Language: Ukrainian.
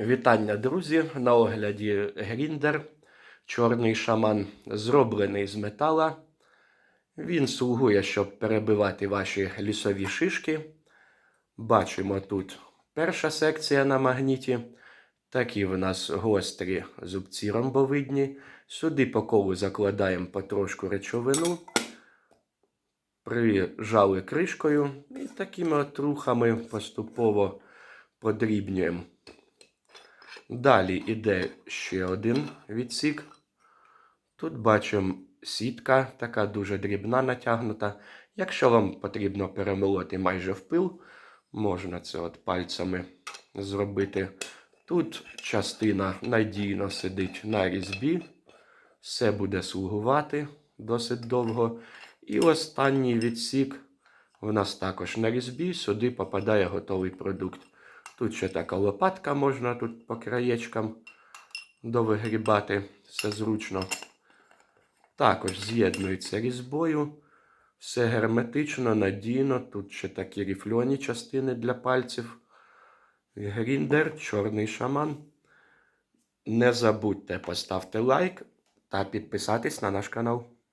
Вітання, друзі! На огляді гріндер. Чорний шаман зроблений з метала. Він слугує, щоб перебивати ваші лісові шишки. Бачимо тут перша секція на магніті. Такі в нас гострі зубці ромбовидні. Сюди по колу закладаємо потрошку речовину. Прижали кришкою і такими от рухами поступово подрібнюємо. Далі йде ще один відсік. Тут бачимо сітка, така дуже дрібна натягнута. Якщо вам потрібно перемолоти майже в пил, можна це от пальцями зробити. Тут частина надійно сидить на різьбі, все буде слугувати досить довго. І останній відсік у нас також на різьбі, сюди попадає готовий продукт. Тут ще така лопатка можна тут по краєчкам довигрібати, все зручно. Також з'єднується різьбою. Все герметично, надійно. Тут ще такі ріфльоні частини для пальців. Гріндер, чорний шаман. Не забудьте поставити лайк та підписатись на наш канал.